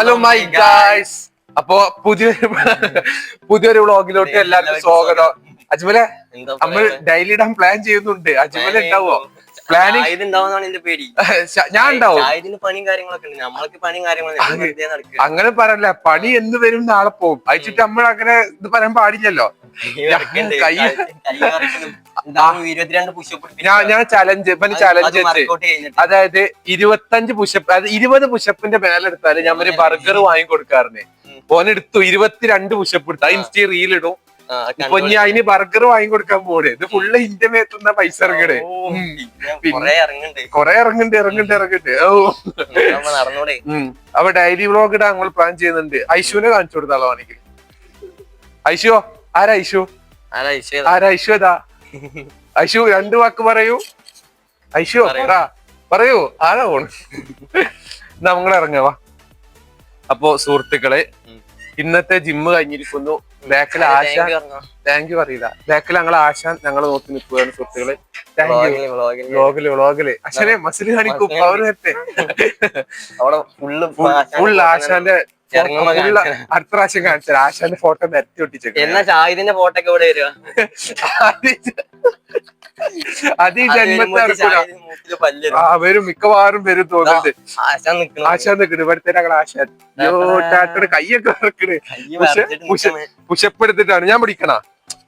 Hello my guys അപ്പോ പുതിയൊരു പുതിയൊരു വ്ളോഗിലോട്ട് എല്ലാവർക്കും സ്വാഗതം. അജ്മലെ നമ്മൾ ഡെയിലി ഇടാൻ പ്ലാൻ ചെയ്യുന്നുണ്ട്. അജ്മലെ ഉണ്ടാവോ? പ്ലാനിങ് ഞാൻ ഉണ്ടാവും പണിയും കാര്യങ്ങളൊക്കെ അങ്ങനെ പറയല്ല. പണി എന്ന് വരും നാളെ പോവും. അയച്ചിട്ട് നമ്മൾ അങ്ങനെ ഇത് പറയാൻ പാടില്ലല്ലോ. ഞാൻ ഞാൻ ചലഞ്ച് ചലഞ്ച് അതായത് ഇരുപത്തഞ്ച് പുഷപ്പ് അതായത് ഇരുപത് പുഷപ്പിന്റെ മേലെടുത്താൽ ഞാൻ ഒരു ബർഗർ വാങ്ങി കൊടുക്കാറുണ്ട് ഓനെടുത്തു ഇരുപത്തിരണ്ട് പുഷപ്പ് എടുത്തു. അത് ഇൻസ്റ്റ റീൽ ഇടും. ഇപ്പൊ ഇനി അതിന് ബർഗർ വാങ്ങി കൊടുക്കാൻ പോണേ ഇത് ഫുള്ള് ഇന്ത്യ മേത്തുന്ന പൈസ ഇറങ്ങണേ. പിന്നെ കൊറേ ഇറങ്ങണ്ട് ഇറങ്ങണ്ട് ഇറങ്ങണ്ട്. ഓ. അപ്പൊ ഡയറി വ്ളോഗ് ഇടാൻ ഞങ്ങൾ പ്ലാൻ ചെയ്യുന്നുണ്ട്. ഐശുവിനെ കാണിച്ചു കൊടുത്താളോ ആണെങ്കിൽ ഐശു? ആരാ ഐശു ആരാ ഐശു ഏതാ? ഐശു രണ്ടു വാക്ക് പറയൂ. ഐശു പറയൂ. പറയൂ. ആരാ പോണ്? നമ്മൾ ഇറങ്ങവാ അപ്പോ സുഹൃത്തുക്കളെ. ഇന്നത്തെ ജിമ്മ് കഴിഞ്ഞിരിക്കുന്നു. ബാക്കിൽ ആശ താങ്ക് യു അറിയില്ല ബാക്കിൽ ഞങ്ങൾ ആശ ഞങ്ങൾ നോക്കി നിൽക്കുകയാണ് സുഹൃത്തുക്കളെ. വ്ളോഗിൽ വ്ളോഗിൽ അച്ഛനെ മസിൽ കാണിക്കൂ പവർ വരട്ടെ ഫുൾ ആശാന്റെ അടുത്ത പ്രാവശ്യം കാണിച്ചത്. ആശാന്റെ ഫോട്ടോ നിരത്തി ഒട്ടിച്ചു എന്നാ ഷാഹിദിന്റെ ഫോട്ടോ ഒക്കെ ഇവിടെ വരിക. അത് ഈ ജന്മത്തെ നടക്കൂല ആ വരും മിക്കവാറും വരും തോന്നുന്നുണ്ട്. ആശാൻ നിക്കണ്. ഇവിടുത്തെ ഞങ്ങൾ ആശാൻ. ടാറ്റയുടെ കൈയൊക്കെ ഇറക്കണ് പുഷ- പുഷ- പുഷപ്പ് എടുത്തിട്ടാണ് ഞാൻ പിടിക്കണ?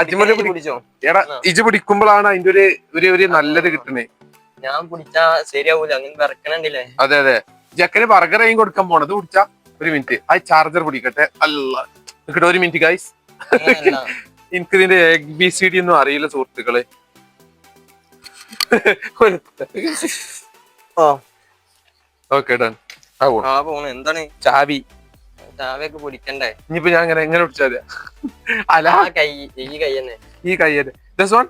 അജ്മൽ പിടി പിടിച്ചോ? എടാ ഇജ് പിടിക്കുമ്പോഴാണ് അതിന്റെ ഒരു ഒരു ഒരു നല്ലത് കിട്ടണേ. ഞാൻ പിടിച്ചാ ശരിയാവൂല. അങ്ങനെ വിറക്കണണ്ടില്ലേ? അതെ അതെ. ജക്കന് ബർഗറേയും കൊടുക്കാൻ പോണത് പിടിച്ചാ ഒരു മിനിറ്റ് ആ ചാർജർ പിടിക്കട്ടെ. അല്ല. നിക്കട്ടെ ഒരു മിനിറ്റ് ഗൈസ് എനിക്കിതിന്റെ എ ബി സി ഡി ഒന്നും അറിയില്ല സുഹൃത്തുക്കളെ. ഓ ഓക്കെ ഡൺ ആ പോണു. ആ പോണു. എന്താണ്? ചാവി. ചാവിയൊക്കെ പിടിക്കണ്ടേ? ഇനിയിപ്പോ ഞാൻ ഇങ്ങനെ എങ്ങനെ പിടിച്ചാൽ അല്ല. ആ കൈ ഈ കൈ തന്നെ. ഈ ദസ് വൺ.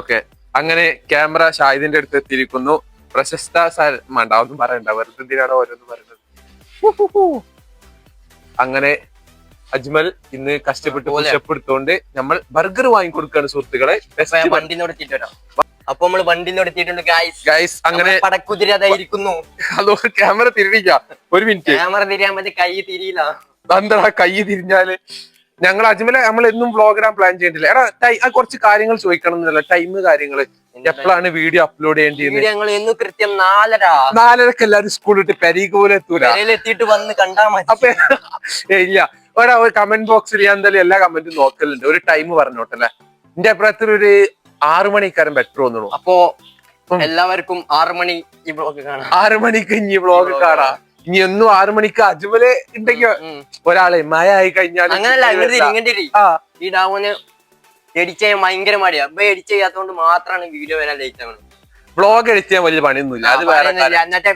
ഓക്കെ അങ്ങനെ ക്യാമറ ഷാഹിദിന്റെ അടുത്ത് എത്തിയിരിക്കുന്നു. പ്രശസ്ത വേണ്ട ഒന്നും പറയണ്ട. വെറുതെ എന്തിനാണ് ഓരോന്നും പറയുന്നത്? അങ്ങനെ അജ്മൽ ഇന്ന് കഷ്ടപ്പെട്ട് പോലെ. പുഷപ്പ് നമ്മൾ ബർഗർ വാങ്ങിക്കൊടുക്കാണ് സുഹൃത്തുക്കളെ. ഞാൻ വണ്ടിനോട് എത്തിയിട്ട് വരാം. അപ്പൊ നമ്മൾ വണ്ടി നടത്തിയിട്ടുണ്ട് ഗായ്സ് ഗൈസ് അങ്ങനെ പടക്കുതിര അതായിരിക്കുന്നു. അതോ ക്യാമറ തിരിഞ്ഞില്ല ഒരു മിനിറ്റ് ക്യാമറ തിരിയാൻ പറ്റി കൈ തിരിയില്ല. എന്താ കൈ തിരിഞ്ഞാൽ? ഞങ്ങൾ അജ്മലെ നമ്മൾ എന്നും വ്ളോഗ്രാം പ്ലാൻ ചെയ്യണ്ടില്ല എടാ കുറച്ച് കാര്യങ്ങൾ ചോദിക്കണം എന്നല്ല ടൈം കാര്യങ്ങൾ എപ്പോഴാണ് വീഡിയോ അപ്ലോഡ് ചെയ്യേണ്ടത്? ഞങ്ങൾ ഇന്ന് കൃത്യം നാലര. നാലരക്ക് എല്ലാരും സ്കൂളിട്ട് പെരീക്ക് പോലെ എത്തൂല. എത്തിയിട്ട് വന്ന് കണ്ടാ മതി. അപ്പൊ ഇല്ല. ഒരാ ഒരു കമന്റ് ബോക്സിൽ ഞാൻ എന്തായാലും എല്ലാ കമന്റും നോക്കലുണ്ട്. ഒരു ടൈം പറഞ്ഞോട്ടല്ലേ എന്റെ അഭിപ്രായത്തിൽ ഒരു ആറു മണിക്കാരം ബെറ്റർ തോന്നുന്നു അപ്പോ എല്ലാവർക്കും ആറു മണി ഈ ബ്ലോഗ് കാണാം. ആറു മണിക്ക് ഇനി ബ്ലോഗ് കാണാം. ഇനി എന്നും ആറു മണിക്ക് അജ്മൽ ഉണ്ടെങ്കിൽ ഒരാളെ മഴ ആയി കഴിഞ്ഞാൽ അങ്ങനല്ല ഈ ഡാമിന് എഡിറ്റ് ചെയ്യാൻ ഭയങ്കര മടിയാ. അപ്പൊ എഡിറ്റ് ചെയ്യാത്തോണ്ട് മാത്രമാണ് വീഡിയോ വരാൻ ലേറ്റ് ആവുന്നത് ബ്ലോഗ് എഡിറ്റ് ചെയ്യാൻ വലിയ പണിയൊന്നുമില്ല. അത് വേറെ എന്നിട്ടേ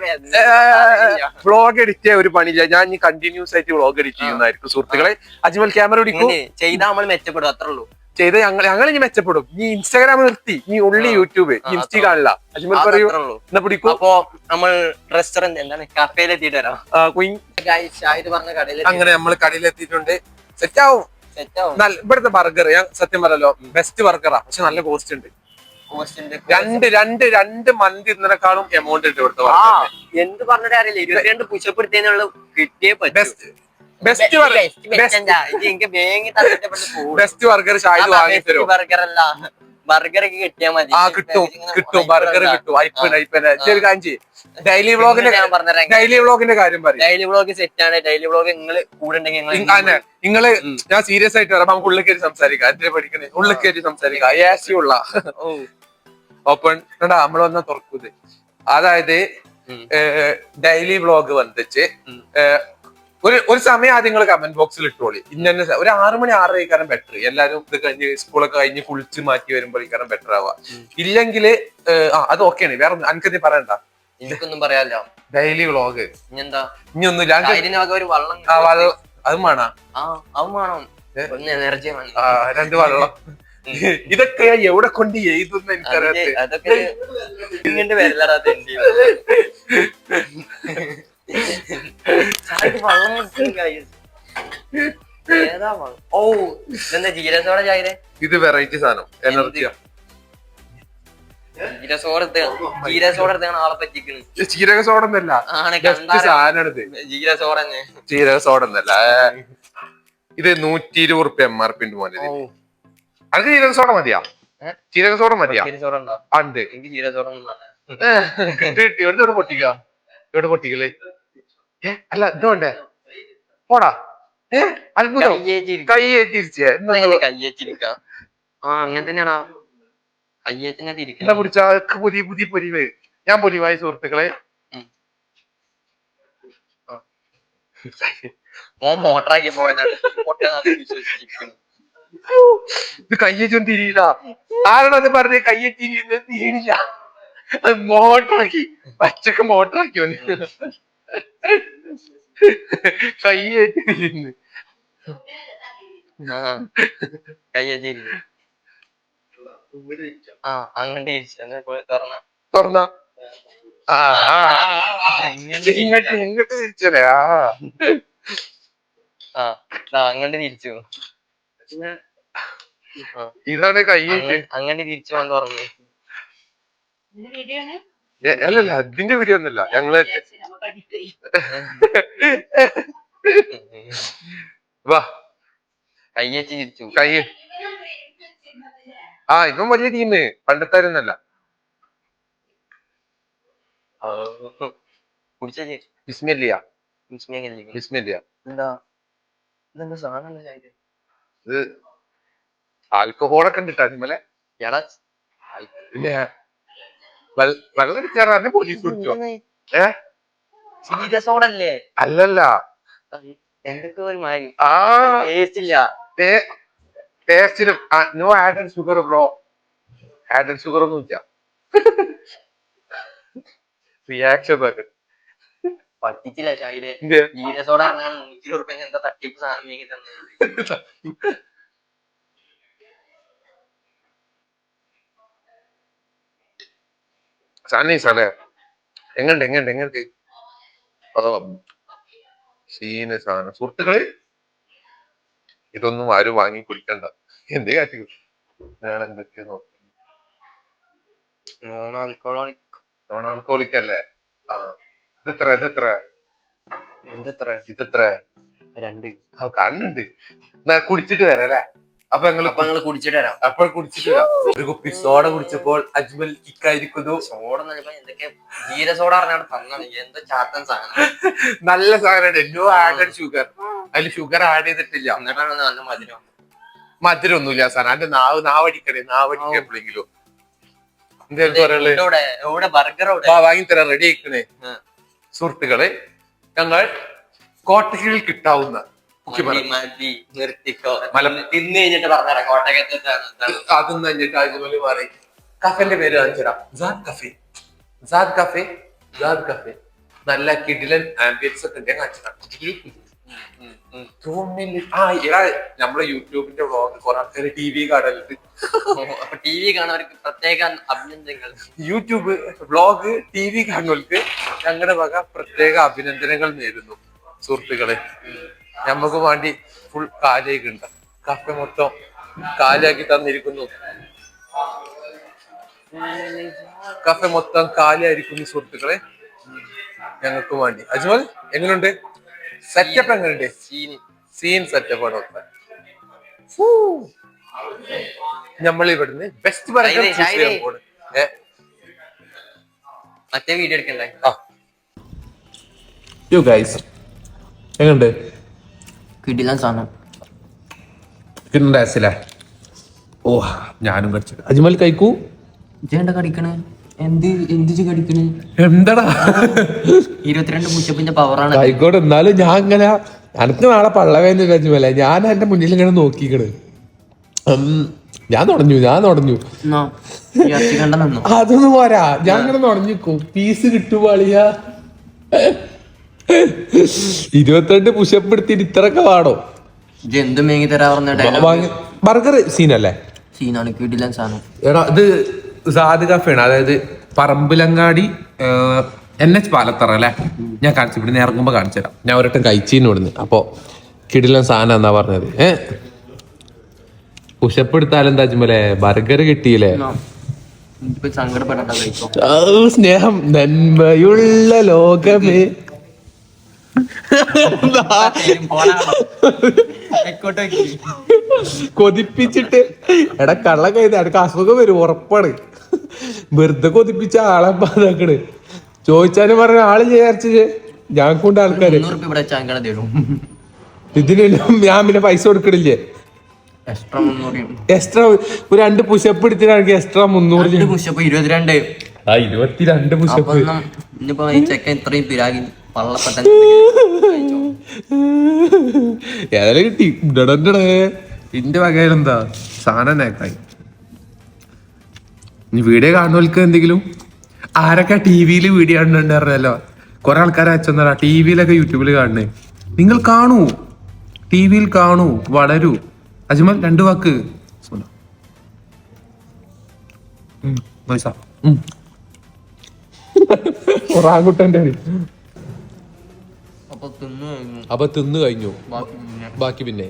എഡിറ്റ് ചെയ്യാൻ ഒരു പണിയില്ല. ഞാൻ ഇനി കണ്ടിന്യൂസ് ആയിട്ട് ബ്ലോഗ് എഡിറ്റ് ചെയ്യുന്നതായിരിക്കും സുഹൃത്തുക്കളെ. അജ്മൽ ക്യാമറ പിടിക്കും. ഇങ്ങനെ ചെയ്താ നമ്മൾ മെച്ചപ്പെടും അത്രേ ഉള്ളൂ. ചെയ്ത് ഞങ്ങൾ ഞങ്ങൾ ഇനി മെച്ചപ്പെടും. നീ ഇൻസ്റ്റാഗ്രാം നിർത്തി. നീ ഉള്ളി. യൂട്യൂബ് ഇൻസ്റ്റി കാണില്ല അജ്മൽ പറയൂ. എന്നാ പിടിക്കൂ. അപ്പോ നമ്മൾ റെസ്റ്റോറന്റ് എന്താണ്? വരാം. കടയിൽ അങ്ങനെ നമ്മൾ കടയിൽ എത്തിയിട്ടുണ്ട്. സെറ്റ് ആവും. ഇവിടുത്തെ ബർഗർ ഞാൻ സത്യം പറയല്ലോ ബെസ്റ്റ് ബർഗറാ പക്ഷെ നല്ല കോസ്റ്റ് ഉണ്ട്. രണ്ട് രണ്ട് രണ്ട് മന്തി ഇന്നലെക്കാളും എമൗണ്ട് ഉണ്ട് ഇവിടുത്തെ ആ ബർഗറിന് എന്ത് പറഞ്ഞിട്ട് അറിയില്ല ഇരുപത്തിരണ്ട് പുഷപ്പ് എടുത്തതിനുള്ള. കിട്ടിയേ പറ്റൂ. ബെസ്റ്റ് ബെസ്റ്റ് വേങ്ങി ബർഗർ ഷാഹിദ് തരും. അല്ല. ബർഗർ ഒക്കെ കിട്ടിയാ മതി. ആ കിട്ടും. കിട്ടും. ബർഗർ കിട്ടും. ഡെയിലി വ്ളോഗിന്റെ ഡെയിലി വ്ളോഗിന്റെ കാര്യം പറയും. ഡെയിലി വ്ളോഗ് സെറ്റ് ആണ്. ഡെയിലി വ്ളോഗ് നിങ്ങൾ കൂടെ ഉണ്ടെങ്കിൽ നിങ്ങൾ. ഞാൻ സീരിയസ് ആയിട്ട് പറയാം നമുക്ക് ഉള്ളിൽ കയറി സംസാരിക്കാം. എന്തിനാ പഠിക്കണേ. ഉള്ളിൽ കയറി സംസാരിക്കാം. ഉള്ള. ഓപ്പൺ കണ്ടാ നമ്മൾ വന്നാ തുറക്കുന്നത് അതായത് ഡെയിലി വ്ളോഗ് വന്നിച്ച് ഒരു ഒരു സമയം ആദ്യം നിങ്ങൾ കമന്റ് ബോക്സിൽ ഇട്ടോളി. ഇന്ന ഒരു ആറു മണി ആറര കഴിക്കാനും ബെറ്റർ എല്ലാരും ഇത് കഴിഞ്ഞ് സ്കൂളൊക്കെ കഴിഞ്ഞ് കുളിച്ച് മാറ്റി വരുമ്പോഴേക്കാനും ബെറ്റർ ആവുക. ഇല്ലെങ്കിൽ ആ അത് ഓക്കെയാണ് വേറെ എനിക്കെന്ത് പറയണ്ട. എനിക്കൊന്നും പറയാലോ ഡെയിലി വ്ളോഗ് ഇനിയെന്താ? ഇനി ഒന്നും ഒരു വള്ളം അതും വേണ? അത് വേണം. രണ്ട് വെള്ളം. ഇതൊക്കെ ഞാൻ എവിടെ കൊണ്ട് എഴുതുന്ന എനിക്കറിയാം അതൊക്കെ വള്ളം. ഏതാ? ഓ ഇതെന്താ ജീരകത്തോടെ ചായരെ ഇത് വെറൈറ്റി സാധനം. എനർജിയാ. ജീരസോട ജീരസോട എടുത്താണ് ആളെ പറ്റിക്കണ്. ചീരക സോഡ എന്നല്ല. ജീരസോട സോഡ എന്നല്ല. ഇത് നൂറ്റി ഇരുപത് റുപ്യ എം ആർ പി ഉണ്ട് മോനെ. അനക്ക് സോഡ മതിയാ? ഏ? സോഡ മതിയാ? ജീരസോട ഉണ്ടോ? എനിക്ക് ജീരസോട കിട്ടി കിട്ടി. എവിടെ പൊട്ടിക്ക? ഇവിടെ പൊട്ടിക്കൽ. ഏ? അല്ല ഇത് വേണ്ടേ? പോടാ. ഏ? അത്ഭുതം കൈ തിരിച്ചേ കയ്യച്ചിരിക്കാം ആ അങ്ങനെ തന്നെയാണോ പിടിച്ച പുതിയ പുതിയ പൊരിവ്. ഞാൻ പൊരിവായ സുഹൃത്തുക്കളെ. ഓൻ മോട്ടറാക്കി വിശ്വസിച്ചിരിക്കുന്നു. ഇത് കയ്യച്ചൊന്നും തിരിയില്ല. പറഞ്ഞത് കയ്യെ തിരിയുന്നത് മോട്ടറാക്കി. പച്ചക്ക് മോട്ടറാക്കി വന്നു കയ്യെ തിരിയുന്നു ആ കയ്യച്ചിരിക്കും ആ അങ്ങനെ തിരിച്ചു അങ്ങനെ പോയി തുറന്ന തുറന്ന ആ ആ, ആ. ഇങ്ങോട്ട് ഇങ്ങോട്ട് തിരിച്ചല്ലേ ആ ആ അങ്ങോട്ട് തിരിച്ചു ഇതാണ് കൈ അങ്ങനെ തിരിച്ചു പോകാൻ തുറന്നു അല്ലല്ല അതിന്റെ വീഡിയോ ഒന്നല്ല ഞങ്ങൾ വാ. കയ്യച്ച് ആ ഇവൻ വലിയ ടീം പണ്ടത്തായിരുന്നല്ല ഒന്നല്ല കുടിച്ചേ ബിസ്മില്ല വിസ്മയല്ലേ ബിസ്മില്ല എന്താ? ഇതെന്താ സാധനം ഇത് ആൽക്കഹോളൊക്കെ ഉണ്ട് കേട്ടോ എടാ പിന്നെ വെള്ള- അടിച്ചാറാണ് പോലീസ് പിടിച്ചോ? ഏ? സീരിയസോടല്ലേ അല്ലല്ല. എന്തൊക്കെ ഒരു മാതിരി? ആ. ടേസ്റ്റ് ഇല്ല. ടേസ്റ്റിനും no added sugar bro sugar ഒന്നും ഇല്ല. റിയാക്ഷൻ പറ്റിച്ചില്ല എന്താ? തട്ടിപ്പ് സാധനം സാധനം സാധനം എങ്ങണ്ട് എങ്ങണ്ട് എങ്ങനെ അതോ സീന സാധനം സുഹൃത്തുക്കളെ? ഇതൊന്നും ആരും വാങ്ങി കുടിക്കണ്ട. എന്ത് കാറ്റി? ഞാൻ എന്തൊക്കെയാ നോൺ നോൺ ആ ഇതെത്ര ഇതെത്ര? എന്തെത്ര ഇതെത്ര? രണ്ട്. കണ്ണുണ്ട്. എന്നാ കുടിച്ചിട്ട് വരാം അല്ലേ? അപ്പൊ ഞങ്ങൾ അപ്പൊ ഞങ്ങൾ കുടിച്ചിട്ട് വരാം. അപ്പോൾ കുടിച്ചിട്ട് വരാം. ഒരു കുപ്പി സോഡ കുടിച്ചപ്പോൾ അജ്മൽ കിക്കായിരിക്കുന്നു സോഡ എന്തൊക്കെ ജീരസോട പറഞ്ഞാണ് തന്നത്. എന്തോ ചാത്തൻ സാധനം. നല്ല സാധനമാണ്. നോ ആഡഡ് ഷുഗർ അതിൽ ഷുഗർ ആഡ് ചെയ്തിട്ടില്ല. എന്നിട്ടാണ് നല്ല മധുരം. മധുരം ഒന്നുമില്ല സാധനം. അതിന്റെ നാവ് നാവടിക്കണേ. നാവടിക്കുക എപ്പോഴെങ്കിലും വാങ്ങിത്തരാൻ റെഡി ആയിക്കണേ. സുഹൃത്തുക്കളെ ഞങ്ങൾ കോട്ടകളിൽ കിട്ടാവുന്ന മതി, മതി നിർത്തിക്കോ. മല- തിന്ന് കഴിഞ്ഞിട്ട് പറഞ്ഞുതരാം കോട്ടയത്തെ അതും കഴിഞ്ഞിട്ട് അജ്മൽ മാറി. കഫന്റെ പേര് കാണിച്ചുതരാം. Saad cafe. Saad cafe Saad cafe. നല്ല കിടിലൻ ആംബിയൻസ് ഒക്കെ ഉണ്ട്. ഞാൻ കാണിച്ചുതരാം. തോന്നില്ല ആ എടാ നമ്മളെ യൂട്യൂബിന്റെ വ്ളോഗ് കുറെ ആൾക്കാർ ടി വി കാണലുണ്ട്. അപ്പൊ ടി വി കാണുന്നവർക്ക് പ്രത്യേക അഭിനന്ദനങ്ങൾ. യൂട്യൂബ് വ്ളോഗ് ടി വി കാണുന്നവർക്ക് ഞങ്ങളുടെ വക പ്രത്യേക അഭിനന്ദനങ്ങൾ നേരുന്നു സുഹൃത്തുക്കളെ. നമുക്ക് വേണ്ടി ഫുൾ കാലിയൊക്കെ ഉണ്ട് കഫ മൊത്തം കാലിയാക്കി തന്നിരിക്കുന്നു. കഫ മൊത്തം കാലിയായിരിക്കുന്നു സുഹൃത്തുക്കളെ. ഞങ്ങൾക്ക് വേണ്ടി. അജ്മൽ എങ്ങനെയുണ്ട് സെറ്റപ്പ് എങ്ങനെയുണ്ട് സീൻ സീൻ സെറ്റപ്പ് ആണ് ഒക്കെ നമ്മൾ ഇവിടുന്ന് ബെസ്റ്റ് മറ്റേ വീഡിയോ എടുക്കണ്ടേ? യോ ഗൈസ് എങ്ങണ്ട് കിടിലൻ സാധനം. കിണ്ണസിലെ ഓ ഞാനും കടിച്ചു. അജ്മൽ കഴിക്കൂ. ജയണ്ട കടിക്കണ്? എന്ത് എന്ത് കടിക്കണ്? എന്താടാ? ഇരുപത്തിരണ്ട് പുഷപ്പിന്റെ പവറാണ് ആയിക്കോട്ടെ എന്നാലും ഞാൻ ഇങ്ങനെ അനക്ക് നാളെ പള്ളവേന്ന് അജ്മല. ഞാൻ എന്റെ മുന്നിൽ ഇങ്ങനെ നോക്കിക്കണ്. ഉം, ഞാൻ തുടഞ്ഞു ഞാൻ തുടഞ്ഞു അതൊന്നും പോരാ. ഞാൻ ഇങ്ങനെ തുടഞ്ഞിക്കും പീസ് കിട്ടുപാളിയ ഇരുപത്തിരണ്ട് പുഷപ്പ് എടുത്തിട്ട് ഇത്രയൊക്കെ പാടോ ഇത് എന്ത് മേങ്ങി തരാ പറഞ്ഞ ബർഗർ സീനല്ലേ? സീനാണ് കിടിലൻ സാധനം. എടാ ഇത് സാദ് കഫേണ് അതായത് പറമ്പിലങ്ങാടി എൻ എച്ച് പാലത്തറ അല്ലേ? ഞാൻ കാണിച്ചു ഇവിടുന്ന് ഇറങ്ങുമ്പോ കാണിച്ചു തരാം. ഞാൻ ഒരട്ടം കഴിച്ചീന്ന് ഇവിടുന്ന്. അപ്പൊ കിടിലൻ സാധനം എന്നാ പറഞ്ഞത്. ഏ? പുഷപ്പ് എടുത്താലും എന്താ ചുമലേ ബർഗർ കിട്ടിയില്ലേ? സ്നേഹം നന്മയുള്ള ലോകമേ. കൊതിപ്പിച്ചിട്ട്. എടാ കള്ള കഴിഞ്ഞ എടക്ക് അസുഖം വരും ഉറപ്പാണ്. വെറുതെ കൊതിപ്പിച്ച ആളെ പാതാക്കണ് ചോദിച്ചാലും പറഞ്ഞ ആൾ വിചാരിച്ച് ഞാൻ കൊണ്ട് ആൾക്കാര്. മുന്നൂറ് രൂപ ഇവിടെ ചാങ്കട തരും. ഇതിനെല്ലാം ഞാൻ പിന്നെ പൈസ കൊടുക്കണില്ലേ? എക്സ്ട്രാ ഒരു രണ്ട് പുഷപ്പ് എടുത്തിട്ടാണെങ്കിൽ എക്സ്ട്രാ മുന്നൂറ് പുഷപ്പ് ഇരുപത്തിരണ്ട്. ആ ഇരുപത്തിരണ്ട് പുഷപ്പ്. ഈ ചെക്കൻ ഇത്രയും പിരാഗി ഏതായാലും കിട്ടി. ഇടണ്ടടേ ഇന്റെ വകയിലെന്താ? സാധനം നേക്കായി വീഡിയോ കാണുന്നവർക്ക് എന്തെങ്കിലും? ആരൊക്കെ ടി വിയിൽ വീഡിയോ കാണുന്നുണ്ടായിരുന്നല്ലോ കുറെ ആൾക്കാരെ അച്ഛന്നാ ടി വിയിലൊക്കെ യൂട്യൂബിൽ കാണണേ. നിങ്ങൾ കാണൂ. ടി വിയിൽ കാണൂ വളരൂ. അജ്മൽ രണ്ട് വാക്ക്. സുന. അപ്പൊ തിന്നു കഴിഞ്ഞു. ബാക്കി പിന്നെ.